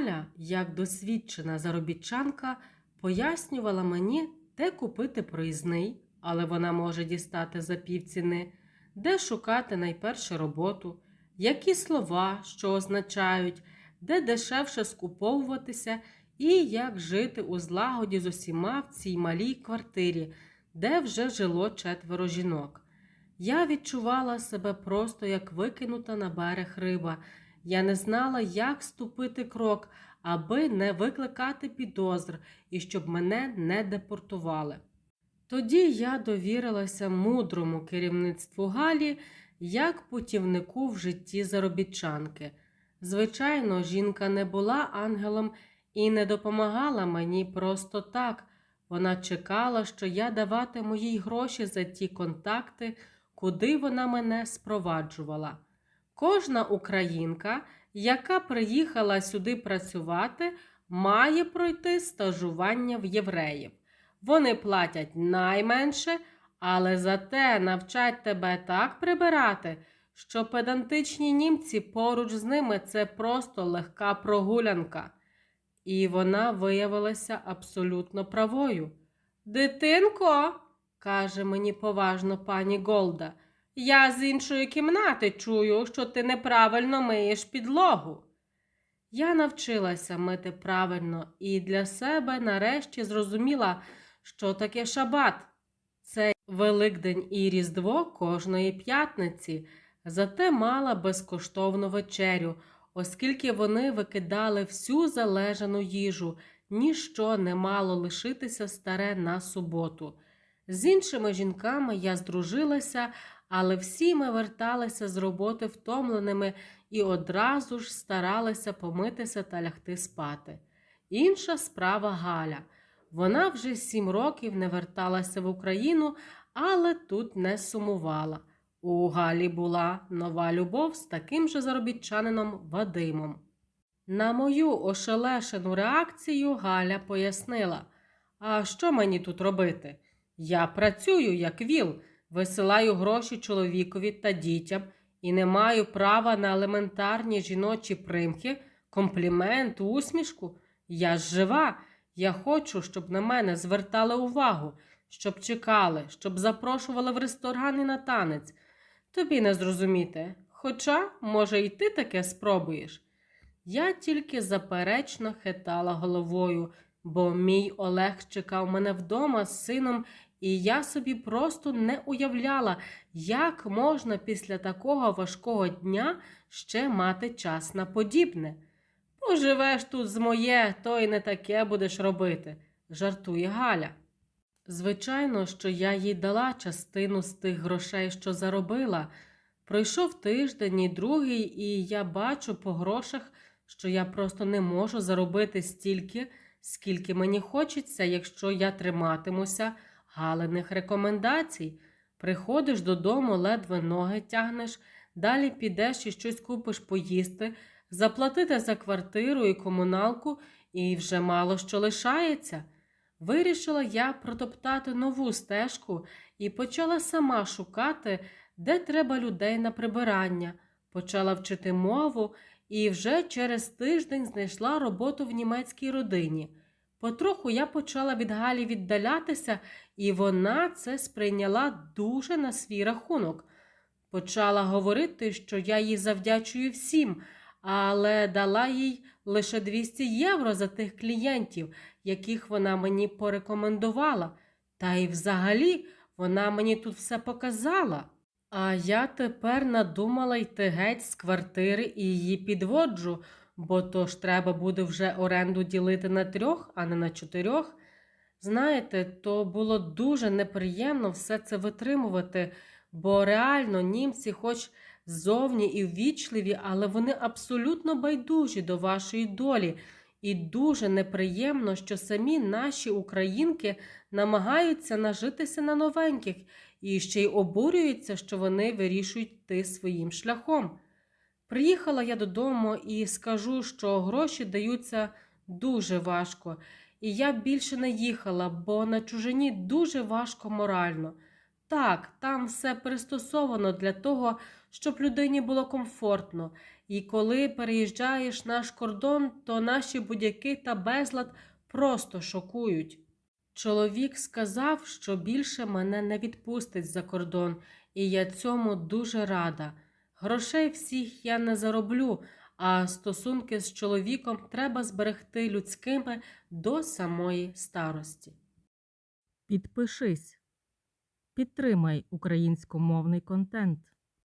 Галя, як досвідчена заробітчанка, пояснювала мені, де купити проїзний, але вона може дістати за півціни, де шукати найперше роботу, які слова, що означають, де дешевше скуповуватися і як жити у злагоді з усіма в цій малій квартирі, де вже жило четверо жінок. Я відчувала себе просто як викинута на берег риба. Я не знала, як ступити крок, аби не викликати підозр і щоб мене не депортували. Тоді я довірилася мудрому керівництву Галі як путівнику в житті заробітчанки. Звичайно, жінка не була ангелом і не допомагала мені просто так. Вона чекала, що я даватиму їй гроші за ті контакти, куди вона мене спроваджувала. Кожна українка, яка приїхала сюди працювати, має пройти стажування в євреїв. Вони платять найменше, але зате навчать тебе так прибирати, що педантичні німці поруч з ними це просто легка прогулянка. І вона виявилася абсолютно правою. Дитинко, каже мені поважно пані Голда, я з іншої кімнати чую, що ти неправильно миєш підлогу. Я навчилася мити правильно і для себе нарешті зрозуміла, що таке шабат. Це Великдень і Різдво кожної п'ятниці, зате мала безкоштовну вечерю, оскільки вони викидали всю залежану їжу, ніщо не мало лишитися старе на суботу. З іншими жінками я здружилася, але всі ми верталися з роботи втомленими і одразу ж старалися помитися та лягти спати. Інша справа Галя. Вона вже сім років не верталася в Україну, але тут не сумувала. У Галі була нова любов з таким же заробітчанином Вадимом. На мою ошелешену реакцію Галя пояснила: А що мені тут робити? Я працюю як віл, висилаю гроші чоловікові та дітям і не маю права на елементарні жіночі примхи, комплімент, усмішку. Я ж жива. Я хочу, щоб на мене звертали увагу, щоб чекали, щоб запрошували в ресторан і на танець. Тобі не зрозуміти. Хоча, може, і ти таке спробуєш. Я тільки заперечно хитала головою, бо мій Олег чекав мене вдома з сином, і я собі просто не уявляла, як можна після такого важкого дня ще мати час на подібне. Поживеш тут з моє, то й не таке будеш робити, жартує Галя. Звичайно, що я їй дала частину з тих грошей, що заробила. Пройшов тиждень і другий, і я бачу по грошах, що я просто не можу заробити стільки, скільки мені хочеться, якщо я триматимуся галиних рекомендацій. Приходиш додому, ледве ноги тягнеш, далі підеш і щось купиш поїсти, заплатити за квартиру і комуналку, і вже мало що лишається. Вирішила я протоптати нову стежку і почала сама шукати, де треба людей на прибирання. Почала вчити мову і вже через тиждень знайшла роботу в німецькій родині. Потроху я почала від Галі віддалятися, і вона це сприйняла дуже на свій рахунок. Почала говорити, що я їй завдячую всім, але дала їй лише 200 євро за тих клієнтів, яких вона мені порекомендувала. Та й взагалі вона мені тут все показала. А я тепер надумала йти геть з квартири і її підводжу, бо то ж треба буде вже оренду ділити на трьох, а не на чотирьох. Знаєте, то було дуже неприємно все це витримувати, бо реально німці, хоч зовні і ввічливі, але вони абсолютно байдужі до вашої долі. І дуже неприємно, що самі наші українки намагаються нажитися на новеньких і ще й обурюються, що вони вирішують йти своїм шляхом. Приїхала я додому і скажу, що гроші даються дуже важко, і я більше не їхала, бо на чужині дуже важко морально. Так, там все пристосовано для того, щоб людині було комфортно. І коли переїжджаєш наш кордон, то наші будяки та безлад просто шокують. Чоловік сказав, що більше мене не відпустить за кордон, і я цьому дуже рада. Грошей всіх я не зароблю, а стосунки з чоловіком треба зберегти людськими до самої старості. Підпишись. Підтримай українськомовний контент.